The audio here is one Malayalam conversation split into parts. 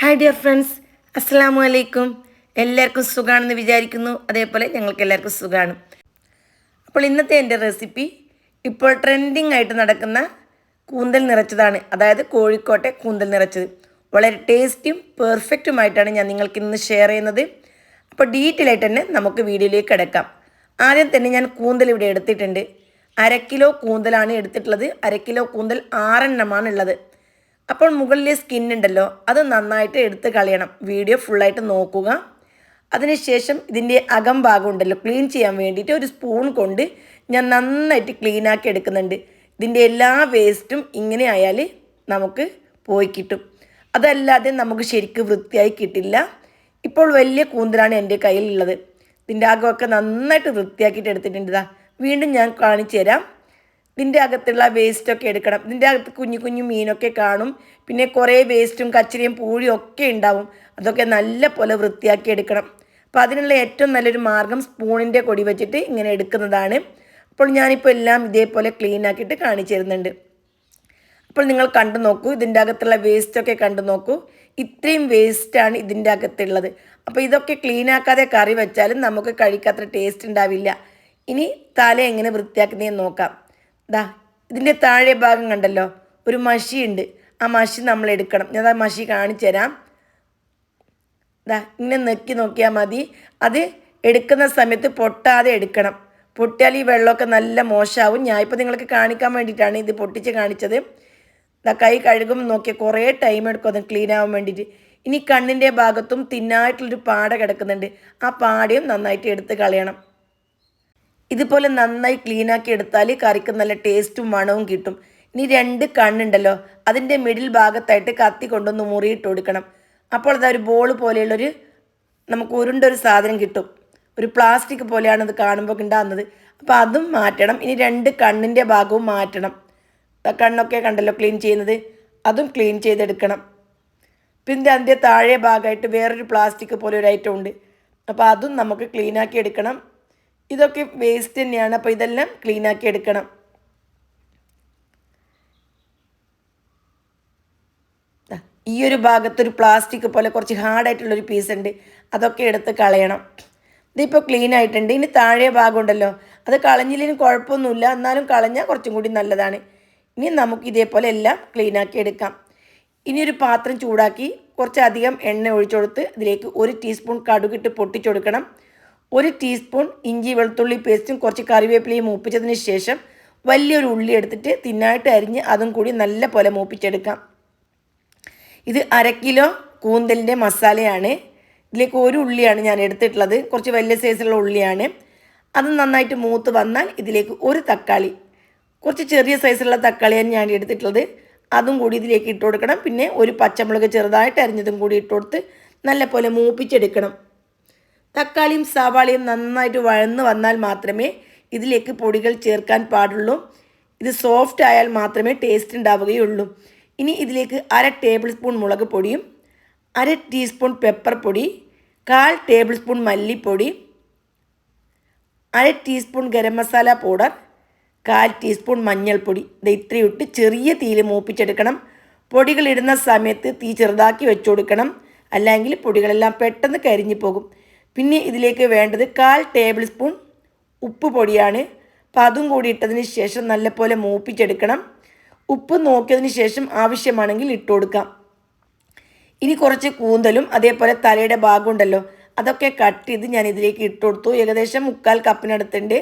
ഹായ് ഡിയർ ഫ്രണ്ട്സ് അസ്സാമു അലൈക്കും എല്ലാവർക്കും സുഖമാണെന്ന് വിചാരിക്കുന്നു. അതേപോലെ ഞങ്ങൾക്ക് എല്ലാവർക്കും സുഖമാണ്. അപ്പോൾ ഇന്നത്തെ എന്റെ റെസിപ്പി ഇപ്പോൾ ട്രെൻഡിങ് ആയിട്ട് നടക്കുന്ന കൂന്തൽ നിറച്ചതാണ്. അതായത് കോഴിക്കോട്ടെ കൂന്തൽ നിറച്ചത്. വളരെ ടേസ്റ്റിയും പെർഫെക്റ്റുമായിട്ടാണ് ഞാൻ നിങ്ങൾക്ക് ഇന്ന് ഷെയർ ചെയ്യുന്നത്. അപ്പോൾ ഡീറ്റെയിൽ ആയിട്ട് തന്നെ നമുക്ക് വീഡിയോയിലേക്ക് കിടക്കാം. ആദ്യം തന്നെ ഞാൻ കൂന്തൽ ഇവിടെ എടുത്തിട്ടുണ്ട്. അര കിലോ കൂന്തലാണ് എടുത്തിട്ടുള്ളത്. അര കിലോ കൂന്തൽ ആറെണ്ണമാണ് ഉള്ളത്. അപ്പോൾ മുകളിലെ സ്കിൻ ഉണ്ടല്ലോ അത് നന്നായിട്ട് എടുത്ത് കളയണം. വീഡിയോ ഫുള്ളായിട്ട് നോക്കുക. അതിനുശേഷം ഇതിന്റെ അകം ഭാഗം ഉണ്ടല്ലോ ക്ലീൻ ചെയ്യാൻ വേണ്ടിയിട്ട് ഒരു സ്പൂൺ കൊണ്ട് ഞാൻ നന്നായിട്ട് ക്ലീനാക്കി എടുക്കുന്നുണ്ട്. ഇതിന്റെ എല്ലാ വേസ്റ്റും ഇങ്ങനെ ആയാൽ നമുക്ക് പോയി കിട്ടും. അതല്ലാതെ നമുക്ക് ശരിക്ക് വൃത്തിയായി കിട്ടില്ല. ഇപ്പോൾ വലിയ കൂന്തലാണ് എന്റെ കയ്യിലുള്ളത്. ഇതിന്റെ അകമൊക്കെ നന്നായിട്ട് വൃത്തിയാക്കിയിട്ട് എടുത്തിട്ടുണ്ട് വീണ്ടും ഞാൻ കാണിച്ചു തരാം ഇതിന്റെ അകത്തുള്ള വേസ്റ്റൊക്കെ എടുക്കണം. ഇതിന്റെ അകത്ത് കുഞ്ഞു കുഞ്ഞു മീനൊക്കെ കാണും. പിന്നെ കുറേ വേസ്റ്റും കച്ചരിയും പൂഴിയും ഒക്കെ ഉണ്ടാവും. അതൊക്കെ നല്ല പോലെ വൃത്തിയാക്കി എടുക്കണം. അപ്പോൾ അതിനുള്ള ഏറ്റവും നല്ലൊരു മാർഗം സ്പൂണിന്റെ കൊടി വെച്ചിട്ട് ഇങ്ങനെ എടുക്കുന്നതാണ്. അപ്പോൾ ഞാനിപ്പോൾ എല്ലാം ഇതേപോലെ ക്ലീൻ ആക്കിയിട്ട് കാണിച്ചു തരുന്നുണ്ട്. അപ്പോൾ നിങ്ങൾ കണ്ടു നോക്കൂ ഇതിന്റെ അകത്തുള്ള വേസ്റ്റൊക്കെ കണ്ടു നോക്കൂ. ഇത്രയും വേസ്റ്റാണ് ഇതിന്റെ അകത്തുള്ളത്. അപ്പോൾ ഇതൊക്കെ ക്ലീൻ ആക്കാതെ കറി വെച്ചാലും നമുക്ക് കഴിക്കാത്ര ടേസ്റ്റ് ഉണ്ടാവില്ല. ഇനി തല എങ്ങനെ വൃത്തിയാക്കുന്നതെന്ന് നോക്കാം. ദാ ഇതിന്റെ താഴെ ഭാഗം കണ്ടല്ലോ. ഒരു മഷിയുണ്ട്. ആ മഷി നമ്മൾ എടുക്കണം. ഞാൻ ആ മഷി കാണിച്ചു തരാം. ദാ ഇങ്ങനെ നെക്കി നോക്കിയാൽ മതി. അത് എടുക്കുന്ന സമയത്ത് പൊട്ടാതെ എടുക്കണം. പൊട്ടിയാൽ ഈ വെള്ളമൊക്കെ നല്ല മോശമാവും. ഞാൻ ഇപ്പോൾ നിങ്ങൾക്ക് കാണിക്കാൻ വേണ്ടിയിട്ടാണ് ഇത് പൊട്ടിച്ച് കാണിച്ചത്. ദാ കൈ കഴുകുമ്പോൾ നോക്കിയാൽ കുറേ ടൈം എടുക്കും അത് ക്ലീൻ ആവാൻ വേണ്ടിയിട്ട്. ഇനി കണ്ണിന്റെ ഭാഗത്തും തിന്നായിട്ടുള്ളൊരു പാട കിടക്കുന്നുണ്ട്. ആ പാടയും നന്നായിട്ട് എടുത്ത് കളയണം. ഇതുപോലെ നന്നായി ക്ലീനാക്കി എടുത്താൽ കറിക്ക് നല്ല ടേസ്റ്റും മണവും കിട്ടും. ഇനി രണ്ട് കണ്ണുണ്ടല്ലോ. അതിന്റെ മിഡിൽ ഭാഗത്തായിട്ട് കത്തി കൊണ്ടൊന്ന് മുറിയിട്ട് കൊടുക്കണം. അപ്പോൾ അത് ഒരു ബോൾ പോലെയുള്ളൊരു നമുക്ക് ഉരുണ്ടൊരു സാധനം കിട്ടും. ഒരു പ്ലാസ്റ്റിക് പോലെയാണ് അത് കാണുമ്പോൾ ഉണ്ടാകുന്നത്. അപ്പോൾ അതും മാറ്റണം. ഇനി രണ്ട് കണ്ണിന്റെ ഭാഗവും മാറ്റണം. കണ്ണൊക്കെ കണ്ടല്ലോ ക്ലീൻ ചെയ്യുന്നത്. അതും ക്ലീൻ ചെയ്തെടുക്കണം. പിന്നെ അതിന്റെ താഴെ ഭാഗമായിട്ട് വേറൊരു പ്ലാസ്റ്റിക് പോലെ ഒരു ഐറ്റം ഉണ്ട്. അപ്പോൾ അതും നമുക്ക് ക്ലീനാക്കി എടുക്കണം. ഇതൊക്കെ വേസ്റ്റ് തന്നെയാണ്. അപ്പോൾ ഇതെല്ലാം ക്ലീൻ ആക്കി എടുക്കണം. ഈ ഒരു ഭാഗത്തൊരു പ്ലാസ്റ്റിക് പോലെ കുറച്ച് ഹാർഡായിട്ടുള്ളൊരു പീസ് ഉണ്ട്. അതൊക്കെ എടുത്ത് കളയണം. ഇതിപ്പോൾ ക്ലീൻ ആയിട്ടുണ്ട്. ഇനി താഴെ ഭാഗമുണ്ടല്ലോ അത് കളഞ്ഞില്ലെങ്കിലും കുഴപ്പമൊന്നുമില്ല. എന്നാലും കളഞ്ഞാൽ കുറച്ചും കൂടി നല്ലതാണ്. ഇനി നമുക്ക് ഇതേപോലെ എല്ലാം ക്ലീനാക്കി എടുക്കാം. ഇനി ഒരു പാത്രം ചൂടാക്കി കുറച്ചധികം എണ്ണ ഒഴിച്ചു കൊടുത്ത് ഇതിലേക്ക് ഒരു ടീസ്പൂൺ കടുകിട്ട് പൊട്ടിച്ചെടുക്കണം ഒരു ടീസ്പൂൺ ഇഞ്ചി വെളുത്തുള്ളി പേസ്റ്റും കുറച്ച് കറിവേപ്പിലയും മൂപ്പിച്ചതിന് ശേഷം വലിയൊരു ഉള്ളി എടുത്തിട്ട് തിന്നായിട്ട് അരിഞ്ഞ് അതും കൂടി നല്ല പോലെ മൂപ്പിച്ചെടുക്കാം. ഇത് അര കിലോ കൂന്തലിന്റെ മസാലയാണ്. ഇതിലേക്ക് ഒരു ഉള്ളിയാണ് ഞാൻ എടുത്തിട്ടുള്ളത്. കുറച്ച് വലിയ സൈസുള്ള ഉള്ളിയാണ്. അത് നന്നായിട്ട് മൂത്ത് വന്നാൽ ഇതിലേക്ക് ഒരു തക്കാളി കുറച്ച് ചെറിയ സൈസുള്ള തക്കാളിയാണ് ഞാൻ എടുത്തിട്ടുള്ളത്. അതും കൂടി ഇതിലേക്ക് ഇട്ട് കൊടുക്കണം. പിന്നെ ഒരു പച്ചമുളക് ചെറുതായിട്ട് അരിഞ്ഞതും കൂടി ഇട്ട് കൊടുത്ത് നല്ല പോലെ മൂപ്പിച്ചെടുക്കണം. തക്കാളിയും സവാളയും നന്നായിട്ട് വഴന്ന് വന്നാൽ മാത്രമേ ഇതിലേക്ക് പൊടികൾ ചേർക്കാൻ പാടുള്ളൂ. ഇത് സോഫ്റ്റ് ആയാൽ മാത്രമേ ടേസ്റ്റ് ഉണ്ടാവുകയുള്ളൂ. ഇനി ഇതിലേക്ക് അര ടേബിൾ സ്പൂൺ മുളക് പൊടിയും അര ടീസ്പൂൺ പെപ്പർ പൊടി കാൽ ടേബിൾ സ്പൂൺ മല്ലിപ്പൊടി അര ടീസ്പൂൺ ഗരം മസാല പൗഡർ കാൽ ടീസ്പൂൺ മഞ്ഞൾപ്പൊടി. ഇത് ഇത്രയും ഇട്ട് ചെറിയ തീയിൽ മൂപ്പിച്ചെടുക്കണം. പൊടികൾ ഇടുന്ന സമയത്ത് തീ ചെറുതാക്കി വെച്ചു കൊടുക്കണം അല്ലെങ്കിൽ പൊടികളെല്ലാം പെട്ടെന്ന് കരിഞ്ഞു പോകും. പിന്നെ ഇതിലേക്ക് വേണ്ടത് കാൽ ടേബിൾ സ്പൂൺ ഉപ്പ് പൊടിയാണ്. അപ്പം അതും കൂടി ഇട്ടതിന് ശേഷം നല്ലപോലെ മൂപ്പിച്ചെടുക്കണം. ഉപ്പ് നോക്കിയതിന് ശേഷം ആവശ്യമാണെങ്കിൽ ഇട്ട് കൊടുക്കാം. ഇനി കുറച്ച് കൂന്തലും അതേപോലെ തലയുടെ ഭാഗമുണ്ടല്ലോ അതൊക്കെ കട്ട് ചെയ്ത് ഞാൻ ഇതിലേക്ക് ഇട്ട് കൊടുത്തു. ഏകദേശം മുക്കാൽ കപ്പിനടുത്തുണ്ട്.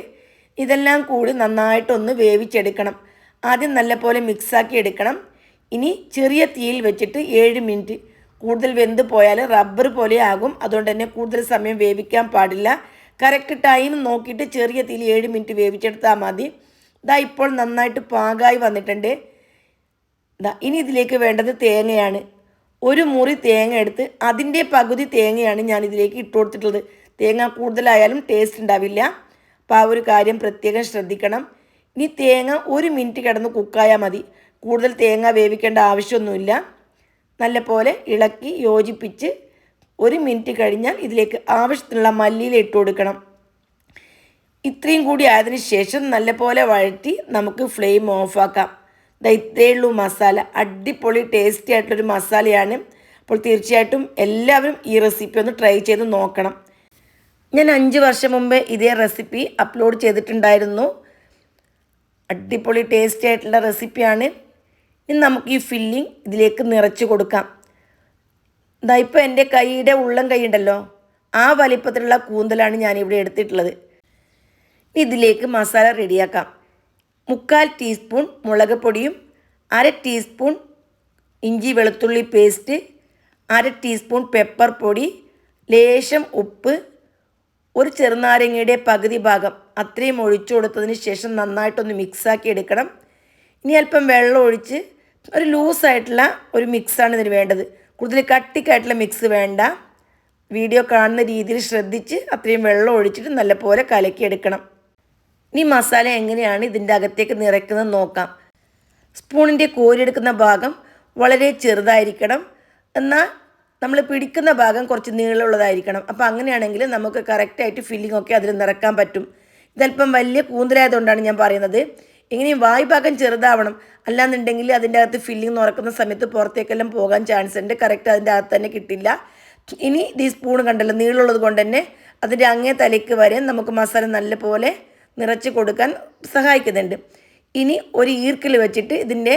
ഇതെല്ലാം കൂടി നന്നായിട്ടൊന്ന് വേവിച്ചെടുക്കണം. ആദ്യം നല്ലപോലെ മിക്സാക്കി എടുക്കണം. ഇനി ചെറിയ തീയിൽ വെച്ചിട്ട് ഏഴ് മിനിറ്റ് കൂടുതൽ വെന്ത് പോയാൽ റബ്ബർ പോലെ ആകും അതുകൊണ്ട് തന്നെ കൂടുതൽ സമയം വേവിക്കാൻ പാടില്ല. കറക്റ്റ് ടൈം നോക്കിയിട്ട് ചെറിയ തീയിൽ ഏഴ് മിനിറ്റ് വേവിച്ചെടുത്താൽ മതി. ഇതാ ഇപ്പോൾ നന്നായിട്ട് പാകായി വന്നിട്ടുണ്ട്. ഇതാ ഇനി ഇതിലേക്ക് വേണ്ടത് തേങ്ങയാണ്. ഒരു മുറി തേങ്ങ എടുത്ത് അതിന്റെ പകുതി തേങ്ങയാണ് ഞാൻ ഇതിലേക്ക് ഇട്ട് കൊടുത്തിട്ടുള്ളത്. തേങ്ങ കൂടുതലായാലും ടേസ്റ്റ് ഉണ്ടാവില്ല. അപ്പോൾ ആ ഒരു കാര്യം പ്രത്യേകം ശ്രദ്ധിക്കണം. ഇനി തേങ്ങ ഒരു മിനിറ്റ് കിടന്ന് കുക്കായാൽ മതി. കൂടുതൽ തേങ്ങ വേവിക്കേണ്ട ആവശ്യമൊന്നുമില്ല. നല്ലപോലെ ഇളക്കി യോജിപ്പിച്ച് ഒരു മിനിറ്റ് കഴിഞ്ഞാൽ ഇതിലേക്ക് ആവശ്യത്തിനുള്ള മല്ലിയില ഇട്ട് കൊടുക്കണം. ഇത്രയും കൂടി ആയതിന് ശേഷം നല്ലപോലെ വഴറ്റി നമുക്ക് ഫ്ലെയിം ഓഫാക്കാം ഇതാ ഇത്രയേ ഉള്ളൂ മസാല. അടിപൊളി ടേസ്റ്റി ആയിട്ടുള്ളൊരു മസാലയാണ്. അപ്പോൾ തീർച്ചയായിട്ടും എല്ലാവരും ഈ റെസിപ്പി ഒന്ന് ട്രൈ ചെയ്ത് നോക്കണം. ഞാൻ അഞ്ച് വർഷം മുമ്പേ ഇതേ റെസിപ്പി അപ്ലോഡ് ചെയ്തിട്ടുണ്ടായിരുന്നു. അടിപൊളി ടേസ്റ്റി ആയിട്ടുള്ള റെസിപ്പിയാണ് ഇനി നമുക്ക് ഈ ഫില്ലിംഗ് ഇതിലേക്ക് നിറച്ച് കൊടുക്കാം. ഇതാ ഇപ്പോൾ എന്റെ കൈയുടെ ഉള്ളം കൈ ഉണ്ടല്ലോ ആ വലിപ്പത്തിലുള്ള കൂന്തലാണ് ഞാനിവിടെ എടുത്തിട്ടുള്ളത്. ഇതിലേക്ക് മസാല റെഡിയാക്കാം. മുക്കാൽ ടീസ്പൂൺ മുളക് പൊടിയും അര ടീസ്പൂൺ ഇഞ്ചി വെളുത്തുള്ളി പേസ്റ്റ് അര ടീസ്പൂൺ പെപ്പർ പൊടി ലേശം ഉപ്പ് ഒരു ചെറുനാരങ്ങയുടെ പകുതി ഭാഗം അത്രയും ഒഴിച്ചു കൊടുത്തതിന് ശേഷം നന്നായിട്ടൊന്ന് മിക്സാക്കി എടുക്കണം. ഇനി അല്പം വെള്ളം ഒഴിച്ച് ഒരു ലൂസായിട്ടുള്ള ഒരു മിക്സാണ് ഇതിന് വേണ്ടത്. കൂടുതൽ കട്ടിക്കായിട്ടുള്ള മിക്സ് വേണ്ട. വീഡിയോ കാണുന്ന രീതിയിൽ ശ്രദ്ധിച്ച് അത്രയും വെള്ളം ഒഴിച്ചിട്ട് നല്ലപോലെ കലക്കിയെടുക്കണം. ഇനി മസാല എങ്ങനെയാണ് ഇതിന്റെ അകത്തേക്ക് നിറയ്ക്കുന്നത് നോക്കാം. സ്പൂണിന്റെ കോരിയെടുക്കുന്ന ഭാഗം വളരെ ചെറുതായിരിക്കണം. എന്നാൽ നമ്മൾ പിടിക്കുന്ന ഭാഗം കുറച്ച് നീളമുള്ളതായിരിക്കണം. അപ്പോൾ അങ്ങനെയാണെങ്കിൽ നമുക്ക് കറക്റ്റായിട്ട് ഫില്ലിംഗ് ഒക്കെ അതിൽ നിറക്കാൻ പറ്റും. ഇതല്പം വലിയ കൂന്തലായതുകൊണ്ടാണ് ഞാൻ പറയുന്നത്. ഇങ്ങനെയും വായ് ഭാഗം ചെറുതാവണം. അല്ലാന്നുണ്ടെങ്കിൽ അതിന്റെ അകത്ത് ഫില്ലിംഗ് നിറക്കുന്ന സമയത്ത് പുറത്തേക്കെല്ലാം പോകാൻ ചാൻസ് ഉണ്ട്. കറക്റ്റ് അതിന്റെ അകത്ത് തന്നെ കിട്ടില്ല. ഇനി ഈ സ്പൂൺ കണ്ടല്ലോ നീളമുള്ളത് കൊണ്ട് തന്നെ അതിന്റെ അങ്ങേ തലയ്ക്ക് വരെ നമുക്ക് മസാല നല്ലപോലെ നിറച്ച് കൊടുക്കാൻ സഹായിക്കുന്നുണ്ട്. ഇനി ഒരു ഈർക്കിൽ വെച്ചിട്ട് ഇതിന്റെ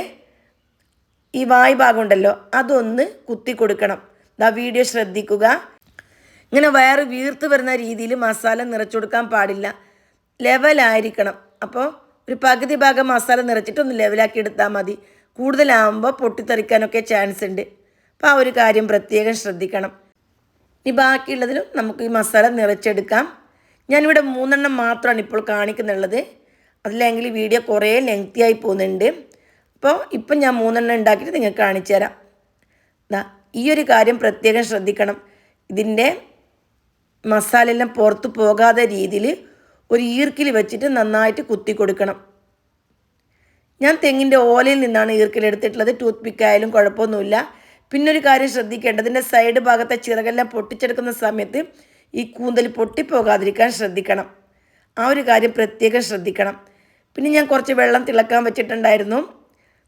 ഈ വായ് ഭാഗം ഉണ്ടല്ലോ അതൊന്ന് കുത്തി കൊടുക്കണം. ദാ വീഡിയോ ശ്രദ്ധിക്കുക. ഇങ്ങനെ വയറ് വീർത്ത് വരുന്ന രീതിയിൽ മസാല നിറച്ചു കൊടുക്കാൻ പാടില്ല. ലെവലായിരിക്കണം അപ്പോൾ ഒരു പകുതി ഭാഗം മസാല നിറച്ചിട്ട് ഒന്ന് ലെവലാക്കി എടുത്താൽ മതി. കൂടുതലാകുമ്പോൾ പൊട്ടിത്തെറിക്കാനൊക്കെ ചാൻസ് ഉണ്ട്. അപ്പോൾ ആ ഒരു കാര്യം പ്രത്യേകം ശ്രദ്ധിക്കണം. ഇനി ബാക്കിയുള്ളതിലും നമുക്ക് ഈ മസാല നിറച്ചെടുക്കാം. ഞാനിവിടെ മൂന്നെണ്ണം മാത്രമാണ് ഇപ്പോൾ കാണിക്കുന്നുള്ളത്. അതിലെങ്കിൽ വീഡിയോ കുറേ ലെങ്തി ആയി പോകുന്നുണ്ട്. അപ്പോൾ ഇപ്പം ഞാൻ മൂന്നെണ്ണം ഉണ്ടാക്കിയിട്ട് നിങ്ങൾക്ക് കാണിച്ചു തരാം. ഈ ഒരു കാര്യം പ്രത്യേകം ശ്രദ്ധിക്കണം. ഇതിന്റെ മസാല എല്ലാം പുറത്ത് പോകാതെ രീതിയിൽ ഒരു ഈർക്കിൽ വെച്ചിട്ട് നന്നായിട്ട് കുത്തി കൊടുക്കണം. ഞാൻ തെങ്ങിന്റെ ഓലയിൽ നിന്നാണ് ഈർക്കിലെടുത്തിട്ടുള്ളത് ടൂത്ത് പിക്കായാലും കുഴപ്പമൊന്നുമില്ല. പിന്നെ ഒരു കാര്യം ശ്രദ്ധിക്കേണ്ടത് ഇതിന്റെ സൈഡ് ഭാഗത്തെ ചിറകെല്ലാം പൊട്ടിച്ചെടുക്കുന്ന സമയത്ത് ഈ കൂന്തൽ പൊട്ടിപ്പോകാതിരിക്കാൻ ശ്രദ്ധിക്കണം. ആ ഒരു കാര്യം പ്രത്യേകം ശ്രദ്ധിക്കണം. പിന്നെ ഞാൻ കുറച്ച് വെള്ളം തിളക്കാൻ വെച്ചിട്ടുണ്ടായിരുന്നു.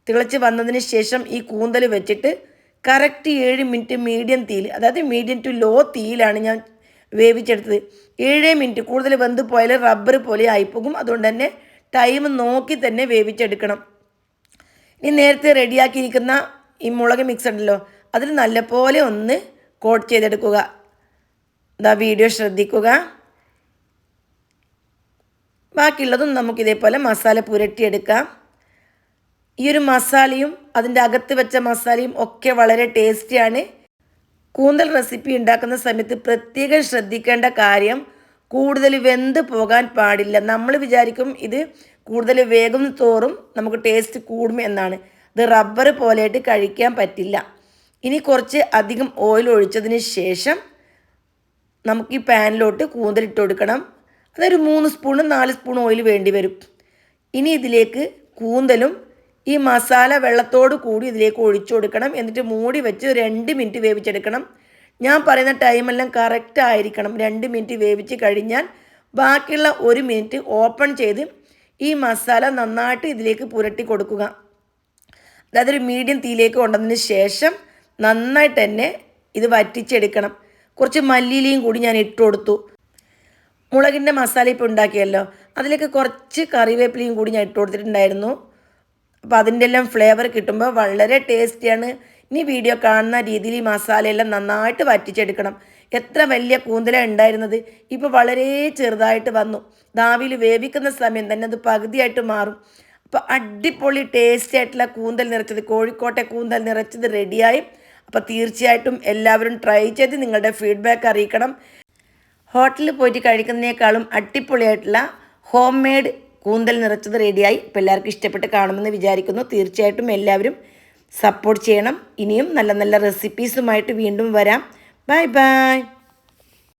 തിളച്ച് വന്നതിന് ശേഷം ഈ കൂന്തൽ വെച്ചിട്ട് കറക്റ്റ് ഏഴ് മിനിറ്റ് മീഡിയം തീയിൽ അതായത് മീഡിയം ടു ലോ തീയിലാണ് ഞാൻ വേവിച്ചെടുത്തത്. ഏഴ് മിനിറ്റ് കൂടുതൽ വെന്ത് പോയാൽ റബ്ബർ പോലെ ആയിപ്പോകും. അതുകൊണ്ട് തന്നെ ടൈം നോക്കി തന്നെ വേവിച്ചെടുക്കണം. ഇനി നേരത്തെ റെഡിയാക്കിയിരിക്കുന്ന ഈ മുളക് മിക്സ് ഉണ്ടല്ലോ അതിൽ നല്ലപോലെ ഒന്ന് കോട്ട് ചെയ്തെടുക്കുക. ഇതാ വീഡിയോ ശ്രദ്ധിക്കുക. ബാക്കിയുള്ളതും നമുക്കിതേപോലെ മസാല പുരട്ടിയെടുക്കാം. ഈ ഒരു മസാലയും അതിന്റെ അകത്ത് വെച്ച മസാലയും ഒക്കെ വളരെ ടേസ്റ്റിയാണ് കൂന്തൽ റെസിപ്പി ഉണ്ടാക്കുന്ന സമയത്ത് പ്രത്യേകം ശ്രദ്ധിക്കേണ്ട കാര്യം കൂടുതൽ വെന്ത് പോകാൻ പാടില്ല. നമ്മൾ വിചാരിക്കും ഇത് കൂടുതൽ വേഗം തോറും നമുക്ക് ടേസ്റ്റ് കൂടും എന്നാണ്. ഇത് റബ്ബർ പോലെയായിട്ട് കഴിക്കാൻ പറ്റില്ല. ഇനി കുറച്ച് അധികം ഓയിൽ ഒഴിച്ചതിന് ശേഷം നമുക്ക് ഈ പാനിലോട്ട് കൂന്തലിട്ട് കൊടുക്കണം. അതൊരു മൂന്ന് സ്പൂണ് നാല് സ്പൂൺ ഓയിൽ വേണ്ടി വരും. ഇനി ഇതിലേക്ക് കൂന്തലും ഈ മസാല വെള്ളത്തോട് കൂടി ഇതിലേക്ക് ഒഴിച്ചു കൊടുക്കണം. എന്നിട്ട് മൂടി വെച്ച് രണ്ട് മിനിറ്റ് വേവിച്ചെടുക്കണം. ഞാൻ പറയുന്ന ടൈമെല്ലാം കറക്റ്റ് ആയിരിക്കണം. രണ്ട് മിനിറ്റ് വേവിച്ച് കഴിഞ്ഞാൽ ബാക്കിയുള്ള ഒരു മിനിറ്റ് ഓപ്പൺ ചെയ്ത് ഈ മസാല നന്നായിട്ട് ഇതിലേക്ക് പുരട്ടി കൊടുക്കുക. അതായത് ഒരു മീഡിയം തീയിലേക്ക് കൊണ്ടതിന് ശേഷം നന്നായിട്ട് തന്നെ ഇത് വറ്റിച്ചെടുക്കണം. കുറച്ച് മല്ലിയിലയും കൂടി ഞാൻ ഇട്ട് കൊടുത്തു. മുളകിന്റെ മസാല ഇപ്പോൾ ഉണ്ടാക്കിയല്ലോ. അതിലേക്ക് കുറച്ച് കറിവേപ്പിലയും കൂടി ഞാൻ ഇട്ട് കൊടുത്തിട്ടുണ്ടായിരുന്നു. അപ്പോൾ അതിന്റെ എല്ലാം ഫ്ലേവർ കിട്ടുമ്പോൾ വളരെ ടേസ്റ്റിയാണ് ഇനി വീഡിയോ കാണുന്ന രീതിയിൽ ഈ മസാലയെല്ലാം നന്നായിട്ട് വറ്റിച്ചെടുക്കണം. എത്ര വലിയ കൂന്തല ഉണ്ടായിരുന്നത്. ഇപ്പോൾ വളരെ ചെറുതായിട്ട് വന്നു. ദാവിയിൽ വേവിക്കുന്ന സമയം തന്നെ അത് പകുതിയായിട്ട് മാറും. അപ്പോൾ അടിപൊളി ടേസ്റ്റി ആയിട്ടുള്ള കൂന്തൽ നിറച്ചത് കോഴിക്കോട്ടെ കൂന്തൽ നിറച്ചത് റെഡിയായി അപ്പോൾ തീർച്ചയായിട്ടും എല്ലാവരും ട്രൈ ചെയ്ത് നിങ്ങളുടെ ഫീഡ്ബാക്ക് അറിയിക്കണം. ഹോട്ടലിൽ പോയിട്ട് കഴിക്കുന്നതിനേക്കാളും അടിപൊളിയായിട്ടുള്ള ഹോം മെയ്ഡ് കൂന്തൽ നിറച്ചത് റെഡിയായി ഇപ്പോൾ എല്ലാവർക്കും ഇഷ്ടപ്പെട്ട് കാണുമെന്ന് വിചാരിക്കുന്നു. തീർച്ചയായിട്ടും എല്ലാവരും സപ്പോർട്ട് ചെയ്യണം. ഇനിയും നല്ല നല്ല റെസിപ്പീസുമായിട്ട് വീണ്ടും വരാം. Bye bye